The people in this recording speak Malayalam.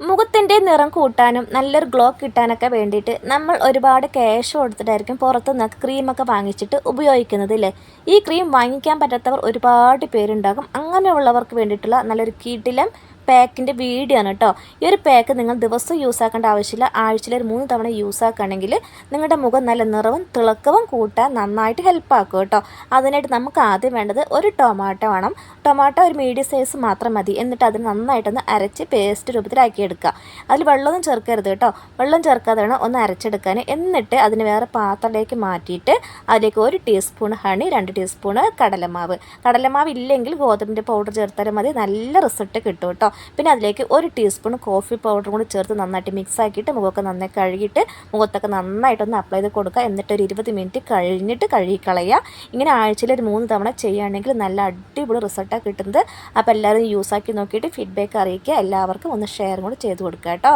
മുഖത്തിന്റെ നിറം കൂട്ടാനും നല്ലൊരു ഗ്ലോ കിട്ടാനൊക്കെ വേണ്ടിയിട്ട് നമ്മൾ ഒരുപാട് ക്യാഷ് കൊടുത്തിട്ടായിരിക്കും പുറത്തു നിന്ന് ക്രീമൊക്കെ വാങ്ങിച്ചിട്ട് ഉപയോഗിക്കുന്നത് ഇല്ലേ ഈ ക്രീം വാങ്ങിക്കാൻ പറ്റാത്തവർ ഒരുപാട് പേരുണ്ടാകും. അങ്ങനെയുള്ളവർക്ക് വേണ്ടിയിട്ടുള്ള നല്ലൊരു കിടിലം പാക്കിന്റെ വീഡിയോ ആണ് കേട്ടോ ഈ ഒരു പാക്ക് നിങ്ങൾ ദിവസം യൂസ് ആക്കേണ്ട ആവശ്യമില്ല. ആഴ്ചയിൽ ഒരു മൂന്ന് തവണ യൂസ് ആക്കുകയാണെങ്കിൽ നിങ്ങളുടെ മുഖം നല്ല നിറവും തിളക്കവും കൂട്ടാൻ നന്നായിട്ട് ഹെൽപ്പ് ആക്കും കേട്ടോ അതിനായിട്ട് നമുക്ക് ആദ്യം വേണ്ടത് ഒരു ടൊമാറ്റോ വേണം. ടൊമാറ്റോ ഒരു മീഡിയം സൈസ് മാത്രം മതി. എന്നിട്ട് അതിന് നന്നായിട്ടൊന്ന് അരച്ച് പേസ്റ്റ് രൂപത്തിലാക്കി എടുക്കുക. അതിൽ വെള്ളമൊന്നും ചേർക്കരുത് കേട്ടോ വെള്ളം ചേർക്കാതെ വേണം ഒന്ന് അരച്ചെടുക്കാൻ. എന്നിട്ട് അതിന് വേറെ പാത്രത്തിലേക്ക് മാറ്റിയിട്ട് അതിലേക്ക് ഒരു ടീസ്പൂൺ ഹണി രണ്ട് ടീസ്പൂണ് കടലമാവ്. കടലമാവ് ഇല്ലെങ്കിൽ ഗോതമ്പിന്റെ പൗഡർ ചേർത്താലും മതി. നല്ല റിസൾട്ട് കിട്ടും കേട്ടോ പിന്നെ അതിലേക്ക് ഒരു ടീസ്പൂൺ കോഫി പൗഡർ കൂടി ചേർത്ത് നന്നായിട്ട് മിക്സ് ആക്കിയിട്ട് മുഖമൊക്കെ നന്നായി കഴുകിയിട്ട് മുഖത്തൊക്കെ നന്നായിട്ടൊന്ന് അപ്ലൈ ചെയ്ത് കൊടുക്കുക. എന്നിട്ട് ഒരു ഇരുപത് മിനിറ്റ് കഴിഞ്ഞിട്ട് കഴുകിക്കളയുക. ഇങ്ങനെ ആഴ്ചയിൽ ഒരു മൂന്ന് തവണ ചെയ്യുകയാണെങ്കിൽ നല്ല അടിപൊളി റിസൾട്ടാണ് കിട്ടുന്നത്. അപ്പോൾ എല്ലാവരും യൂസ് ആക്കി നോക്കിയിട്ട് ഫീഡ്ബാക്ക് അറിയിക്കുക. എല്ലാവർക്കും ഒന്ന് ഷെയർ കൂടി ചെയ്ത് കൊടുക്കുക കേട്ടോ.